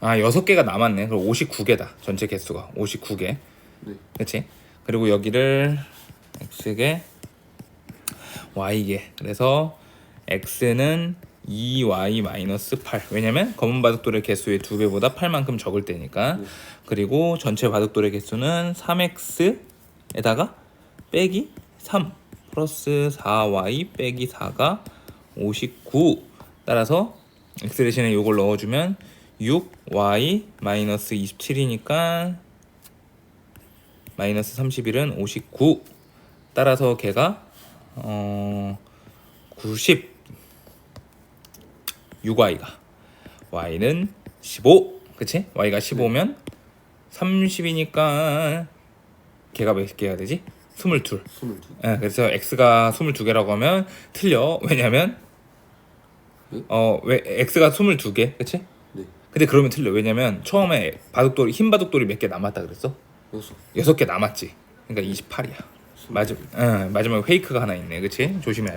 아 여섯 개가 남았네. 그럼 59개다. 전체 개수가 59개. 네. 그렇지? 그리고 여기를 x개 y개. 그래서 x는 2y 마이너스 8. 왜냐면 검은 바둑돌의 개수의 두 배보다 8만큼 적을 때니까. 네. 그리고 전체 바둑돌의 개수는 3x에다가 빼기 3 플러스 4y 빼기 4가 59. 따라서 x 대신에 이걸 넣어주면 6y 마이너스 27이니까 마이너스 31은 59. 따라서 걔가 어 90. 6y가 y는 15. 그치? y가 15면 30이니까 걔가 몇 개가 되지? 22. 22. 예, 그래서 x가 22개라고 하면 틀려. 왜냐면 네? 어, 왜 x가 22개. 그치? 네. 근데 그러면 틀려. 왜냐면 처음에 바둑돌이 흰 바둑돌이 몇 개 남았다 그랬어? 여섯. 여섯 개 남았지. 그러니까 28이야. 마지, 응, 마지막에 페이크가 하나 있네. 그치? 조심해야 돼.